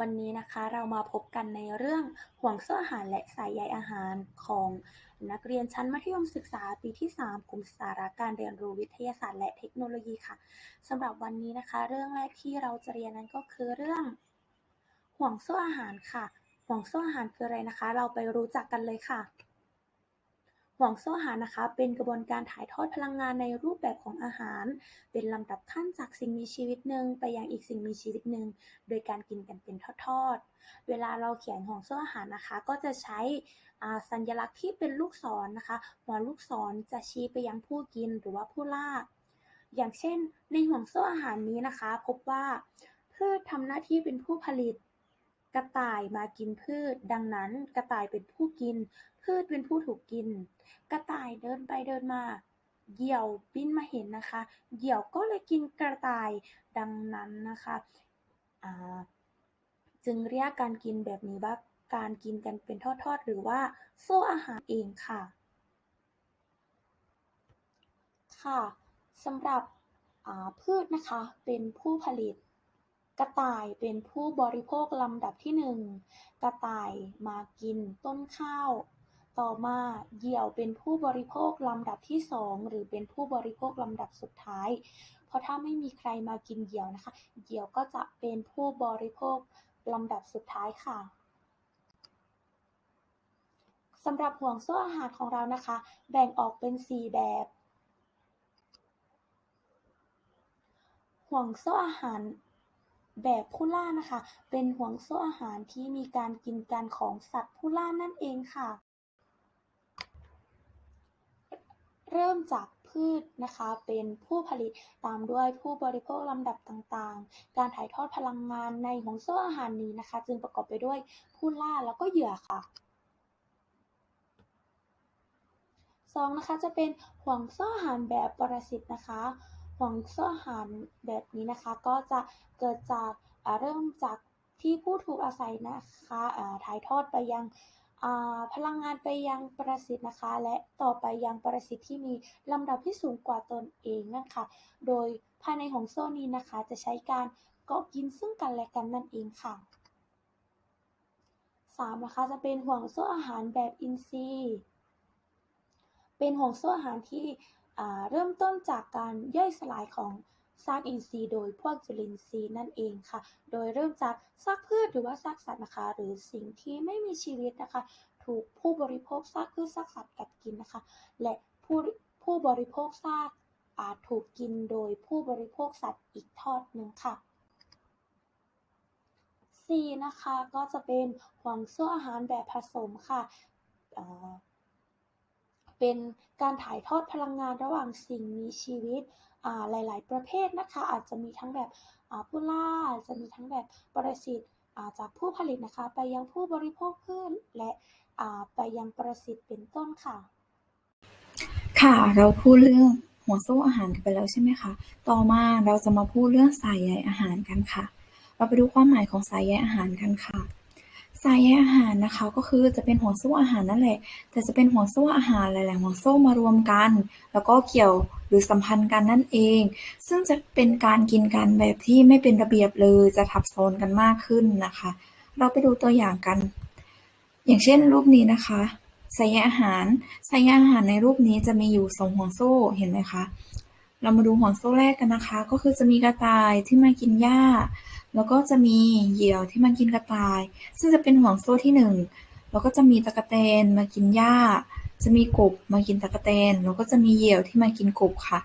วันนี้นะคะเรามาพบกันในเรื่องห่วงโซ่อาหารและสายใยอาหารของนักเรียนชั้นมัธยมศึกษาปีที่ 3 กลุ่มสาระการเรียนรู้วิทยาศาสตร์และเทคโนโลยีค่ะสำหรับวันนี้นะคะ เรื่องแรกที่เราจะเรียนนั้นก็คือเรื่อง ห่วงโซ่อาหารค่ะ ห่วงโซ่อาหารคืออะไรนะคะ เราไปรู้จักกันเลยค่ะ ห่วงโซ่อาหารนะคะ เป็นกระบวนการถ่ายทอดพลังงานในรูปแบบของอาหาร เป็นลำดับขั้นจากสิ่งมีชีวิตหนึ่งไปยังอีกสิ่งมีชีวิตหนึ่งโดยการกินกันเป็นทอดๆ เวลาเราเขียนห่วงโซ่อาหารนะคะ ก็จะใช้สัญลักษณ์ที่เป็นลูกศรนะคะ หัวลูกศรจะชี้ไปยังผู้กินหรือว่าผู้ล่า อย่างเช่น ในห่วงโซ่อาหารนี้นะคะ พบว่าพืชทำหน้าที่เป็นผู้ผลิต กระต่ายมากินพืช ดังนั้น กระต่ายเป็นผู้กิน พืชเป็นผู้ถูกกิน กระต่ายเดินไปเดินมาเหยี่ยวบินมาเห็นนะคะ เหยี่ยวก็เลยกินกระต่ายดังนั้นนะคะจึงเรียกการกินแบบนี้ว่าการกินกันเป็นทอดๆ หรือว่าโซ่อาหารเองค่ะ ค่ะสำหรับพืชนะคะเป็นผู้ผลิต กระต่ายเป็นผู้บริโภคลำดับที่หนึ่ง กระต่ายมากินต้นข้าว ต่อมาเหยี่ยวเป็นผู้บริโภคลำดับที่สองหรือเป็นผู้บริโภคลำดับสุดท้าย เพราะถ้าไม่มีใครมากินเหยี่ยวนะคะ เหยี่ยวก็จะเป็นผู้บริโภคลำดับสุดท้ายค่ะสำหรับห่วงโซ่อาหารของเรานะคะ แบ่งออกเป็น 4 แบบ ห่วงโซ่อาหาร แบบผู้ล่านะคะ เป็นห่วงโซ่อาหารที่มีการกินกันของสัตว์ผู้ล่านั่นเองค่ะ เริ่มจากพืชนะคะเป็นผู้ผลิตตามด้วยผู้บริโภคลำดับต่างๆ การถ่ายทอดพลังงานในห่วงโซ่อาหารนี้นะคะ จึงประกอบไปด้วยผู้ล่าแล้วก็เหยื่อค่ะสองนะคะจะเป็นห่วงโซ่อาหารแบบปรสิตนะคะ ห่วงโซ่อาหารแบบนี้นะคะก็จะเกิดจากเริ่มจากที่ผู้ถูกอาศัยนะคะถ่ายทอดไปยังพลังงานไปยังประสิตนะคะ และต่อไปยังประสิตที่มีลำดับที่สูงกว่าตนเองนั่นค่ะ โดยภายในห่วงโซ่นี้นะคะ จะใช้การเกาะกินซึ่งกันและกันนั่นเองค่ะสามนะคะจะเป็นห่วงโซ่อาหารแบบอินทรีย์ เป็นห่วงโซ่อาหารที่ เริ่มต้นจากการย่อยสลายของซากอินทรีย์โดยพวกจุลินทรีย์นั่นเองค่ะ โดยเริ่มจากซากพืชหรือว่าซากสัตว์นะคะ หรือสิ่งที่ไม่มีชีวิตนะคะ ถูกผู้บริโภคซากพืชซากสัตว์กัดกินนะคะ และผู้ผู้บริโภคซากอาจถูกกินโดยผู้บริโภคสัตว์อีกทอดหนึ่งค่ะ 4 นะคะก็จะเป็นห่วงโซ่อาหารแบบผสมค่ะ เป็นการถ่ายทอดพลังงานระหว่างสิ่งมีชีวิตอ่าหลาย ๆ ประเภทนะคะ อาจจะมีทั้งแบบอ่าผู้ล่าอาจจะมีทั้งแบบปรสิตาจากผู้ผลิตนะคะ ไปยังผู้บริโภคพืชและอ่าไปยังปรสิตเป็นต้นค่ะ ค่ะเราพูดเรื่องห่วงโซ่อาหารกันไปแล้วใช่ไหมคะ ต่อมาเราจะมาพูดเรื่องสายใยอาหารกันค่ะ เราไปดูความหมายของสายใยอาหารกันค่ะ สายใยอาหารนะคะก็คือจะเป็นห่วงโซ่อาหารนั่นแหละ แต่จะเป็นห่วงโซ่อาหารหลาย ๆ ห่วงโซ่มารวมกัน แล้วก็เกี่ยวหรือสัมพันธ์กันนั่นเอง ซึ่งจะเป็นการกินกันแบบที่ไม่เป็นระเบียบเลยจะทับซ้อนกันมากขึ้นนะคะ เราไปดูตัวอย่างกัน อย่างเช่นรูปนี้นะคะสายใยอาหารสายใยอาหารในรูปนี้จะมีอยู่สองห่วงโซ่เห็นไหมคะ เรามาดูห่วงโซ่แรกกันนะคะ ก็คือจะมีกระต่ายที่มากินหญ้า แล้วก็จะมีเหยี่ยวที่มากินกระต่าย ซึ่งจะเป็นห่วงโซ่ที่หนึ่งแล้วก็จะมีตะกแตนมากินหญ้า จะมีกบมากินตะกแตน แล้วก็จะมีเหยี่ยวที่มากินกบค่ะ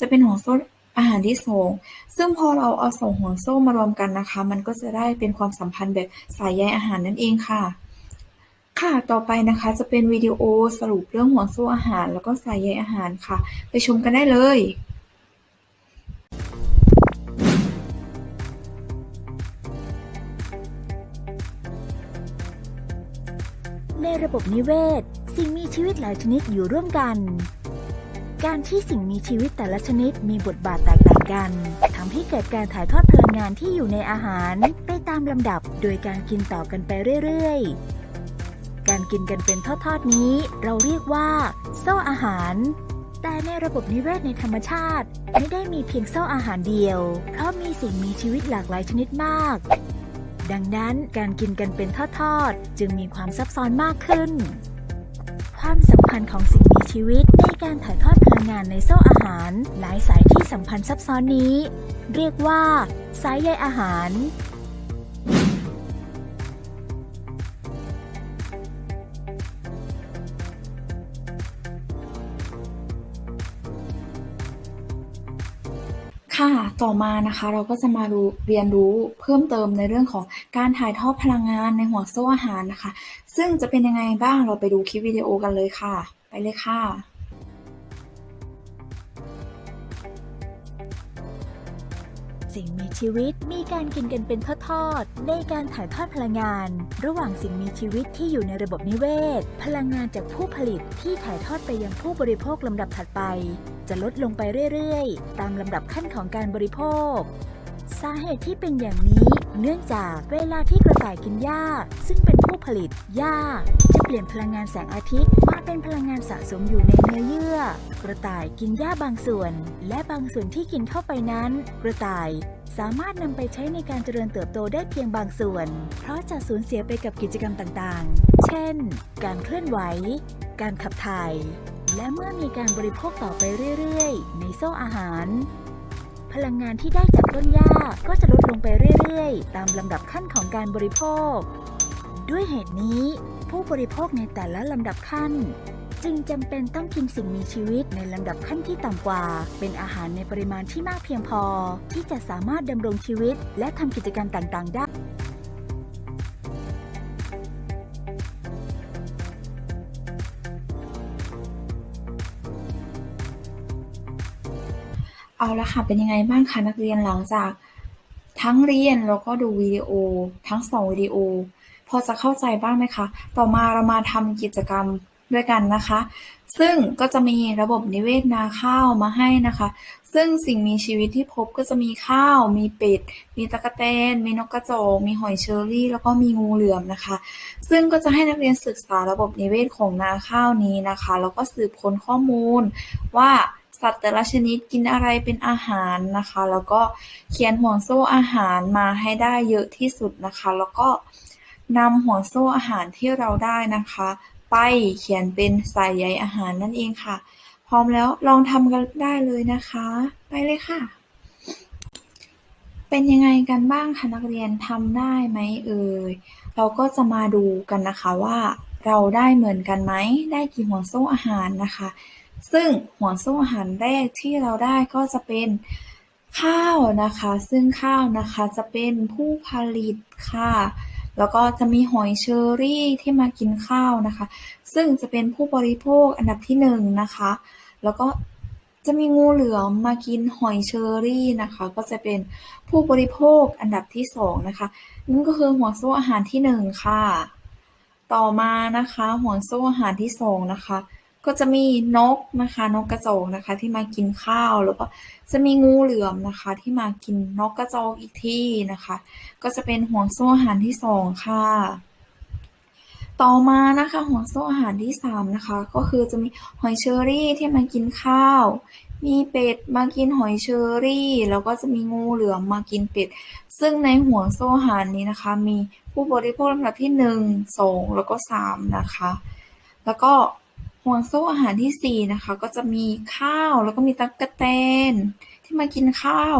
จะเป็นห่วงโซ่อาหารที่สองซึ่งพอเราเอาสองห่วงโซ่มารวมกันนะคะ มันก็จะได้เป็นความสัมพันธ์แบบสายใยอาหารนั่นเองค่ะ ค่ะ ต่อไปนะคะจะเป็นวิดีโอสรุปเรื่องห่วงโซ่อาหาร แล้วก็สายใยอาหารค่ะ ไปชมกันได้เลย ในระบบนิเวศ สิ่งมีชีวิตหลายชนิดอยู่ร่วมกัน การที่สิ่งมีชีวิตแต่ละชนิดมีบทบาทแตกต่างกันทำให้เกิดการถ่ายทอดพลังงานที่อยู่ในอาหาร ไปตามลำดับโดยการกินต่อกันไปเรื่อยๆ การกินกันเป็นทอดๆนี้ เราเรียกว่าโซ่อาหารแต่ในระบบนิเวศในธรรมชาติ ไม่ได้มีเพียงโซ่อาหารเดียว เพราะมีสิ่งมีชีวิตหลากหลายชนิดมาก ดังนั้นการกินกันเป็นทอดๆ จึงมีความซับซ้อนมากขึ้น ความสัมพันธ์ของสิ่งมีชีวิตในการถ่ายทอดพลังงานในโซ่อาหาร หลายสายที่สัมพันธ์ซับซ้อนนี้ เรียกว่า สายใยอาหาร ค่ะ ต่อมานะคะเราก็จะมารู้เรียนรู้เพิ่มเติมในเรื่องของการถ่ายทอดพลังงานในห่วงโซ่อาหารนะคะ ซึ่งจะเป็นยังไงบ้างเราไปดูคลิปวิดีโอกันเลยค่ะ ไปเลยค่ะสิ่งมีชีวิตมีการกินกันเป็นทอดๆในการถ่ายทอดพลังงาน ระหว่างสิ่งมีชีวิตที่อยู่ในระบบนิเวศ พลังงานจากผู้ผลิตที่ถ่ายทอดไปยังผู้บริโภคลำดับถัดไป จะลดลงไปเรื่อยๆ ตามลำดับขั้นของการบริโภค สาเหตุที่เป็นอย่างนี้เนื่องจากเวลาที่กระต่ายกินหญ้า ซึ่งเป็นผู้ผลิตหญ้า จะเปลี่ยนพลังงานแสงอาทิตย์มาเป็นพลังงานสะสมอยู่ในเนื้อเยื่อ กระต่ายกินหญ้าบางส่วน และบางส่วนที่กินเข้าไปนั้น กระต่ายสามารถนำไปใช้ในการเจริญเติบโตได้เพียงบางส่วน เพราะจะสูญเสียไปกับกิจกรรมต่างๆ เช่น การเคลื่อนไหว การขับถ่าย และเมื่อมีการบริโภคต่อไปเรื่อยๆ ในโซ่อาหาร พลังงานที่ได้จากต้นหญ้าก็จะลดลงไปเรื่อยๆ ตามลำดับขั้นของการบริโภค ด้วยเหตุนี้ ผู้บริโภคในแต่ละลำดับขั้น จึงจำเป็นต้องกินสิ่งมีชีวิตในลำดับขั้นที่ต่ำกว่า เป็นอาหารในปริมาณที่มากเพียงพอ ที่จะสามารถดำรงชีวิต และทำกิจกรรมต่างๆได้ เอาละค่ะ เป็นยังไงบ้างคะนักเรียนหลังจาก ทั้งเรียนแล้วก็ดูวิดีโอ ทั้งสองวิดีโอ พอจะเข้าใจบ้างไหมคะ ต่อมาเรามาทำกิจกรรมด้วยกันนะคะ ซึ่งก็จะมีระบบนิเวศนาข้าวมาให้นะคะ ซึ่งสิ่งมีชีวิตที่พบก็จะมีข้าว มีเป็ด มีตะกแตน มีนกกระจอกมีหอยเชอรี่ แล้วก็มีงูเหลือมนะคะ ซึ่งก็จะให้นักเรียนศึกษาระบบนิเวศของนาข้าวนี้นะคะ แล้วก็สืบค้นข้อมูลว่า สัตว์แต่ละชนิดกินอะไรเป็นอาหารนะคะ แล้วก็เขียนห่วงโซ่อาหารมาให้ได้เยอะที่สุดนะคะ แล้วก็นำห่วงโซ่อาหารที่เราได้นะคะ ไปเขียนเป็นสายใยอาหารนั่นเองค่ะ พร้อมแล้วลองทำกันได้เลยนะคะ ไปเลยค่ะ เป็นยังไงกันบ้างคะนักเรียนทำได้ไหมเอ่ยเราก็จะมาดูกันนะคะว่าเราได้เหมือนกันไหมได้กี่ห่วงโซ่อาหารนะคะ ซึ่งห่วงโซ่อาหารแรกที่เราได้ก็จะเป็นข้าวนะคะ ซึ่งข้าวนะคะจะเป็นผู้ผลิตค่ะ แล้วก็จะมีหอยเชอรี่ที่มากินข้าวนะคะ ซึ่งจะเป็นผู้บริโภคอันดับที่หนึ่งนะคะ แล้วก็จะมีงูเหลือมมากินหอยเชอรี่นะคะ ก็จะเป็นผู้บริโภคอันดับที่สองนะคะนั่นก็คือห่วงโซ่อาหารที่หนึ่งค่ะ ต่อมานะคะห่วงโซ่อาหารที่สองนะคะ ก็จะมีนกนะคะนกกระจอกนะคะ ที่มากินข้าวแล้วก็จะมีงูเหลือมนะคะ ที่มากินนกกระจอกอีกที่นะคะ ก็จะเป็นห่วงโซ่อาหารที่สองค่ะ ต่อมานะคะห่วงโซ่อาหารที่สามนะคะ ก็คือจะมีหอยเชอรี่ที่มากินข้าว มีเป็ดมากินหอยเชอรี่ แล้วก็จะมีงูเหลือมมากินเป็ด ซึ่งในห่วงโซ่อาหารนี้นะคะ มีผู้บริโภคลำดับที่หนึ่งสองแล้วก็สามนะคะ แล้วก็ ห่วงโซ่อาหารที่สี่นะคะ ก็จะมีข้าวแล้วก็มีตั๊กแตนที่มากินข้าว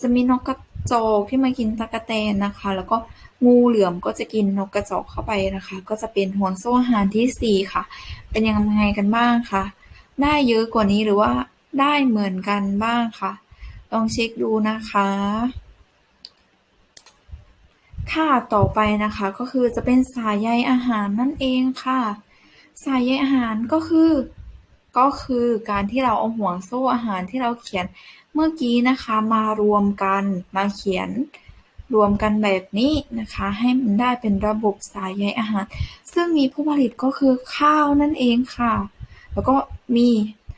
จะมีนกกระจอกที่มากินตั๊กแตนนะคะ แล้วก็งูเหลือมก็จะกินนกกระจอกเข้าไปนะคะ ก็จะเป็นห่วงโซ่อาหารที่สี่ค่ะ เป็นยังไงกันบ้างคะได้เยอะกว่านี้หรือว่าได้เหมือนกันบ้างคะลองเช็คดูนะคะค่ะต่อไปนะคะก็คือจะเป็นสายใยอาหารนั่นเองค่ะ สายใยอาหารก็คือ ก็คือการที่เราเอาห่วงโซ่อาหารที่เราเขียนเมื่อกี้นะคะมารวมกันมาเขียนรวมกันแบบนี้นะคะ ให้มันได้เป็นระบบสายใยอาหาร ซึ่งมีผู้ผลิตก็คือข้าวนั่นเองค่ะ แล้วก็มี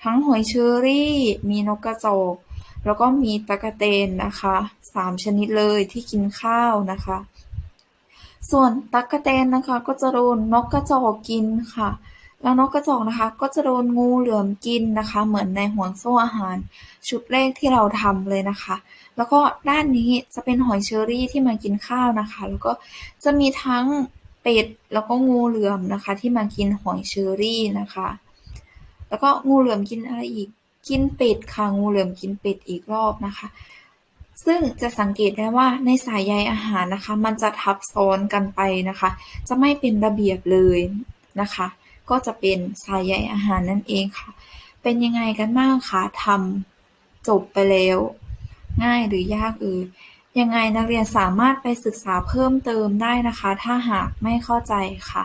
ทั้งหอยเชอรี่ มีนกกระจอกแล้วก็มีตะกะเตนนะคะสามชนิดเลยที่กินข้าวนะคะ ส่วนตั๊กแตนนะคะ ก็จะโดนนกกระจอกกินค่ะ แล้วนกกระจอกนะคะ ก็จะโดนงูเหลือมกินนะคะ เหมือนในห่วงโซ่อาหาร ชุดแรกที่เราทำเลยนะคะ แล้วก็ด้านนี้จะเป็นหอยเชอรี่ที่มากินข้าวนะคะ แล้วก็จะมีทั้งเป็ดแล้วก็งูเหลือมนะคะ ที่มากินหอยเชอรี่นะคะ แล้วก็งูเหลือมกินอะไรอีกกินเป็ดค่ะงูเหลือมกินเป็ดอีกรอบนะคะ ซึ่งจะสังเกตได้ว่าในสายใยอาหารนะคะ มันจะทับซ้อนกันไปนะคะ จะไม่เป็นระเบียบเลยนะคะ ก็จะเป็นสายใยอาหารนั่นเองค่ะ เป็นยังไงกันบ้างคะทำจบไปแล้ว ง่ายหรือยากเอ่ยยังไงนักเรียนสามารถไปศึกษาเพิ่มเติมได้นะคะ ถ้าหากไม่เข้าใจค่ะ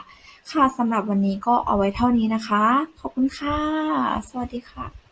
ค่ะสำหรับวันนี้ก็เอาไว้เท่านี้นะคะ ขอบคุณค่ะ สวัสดีค่ะ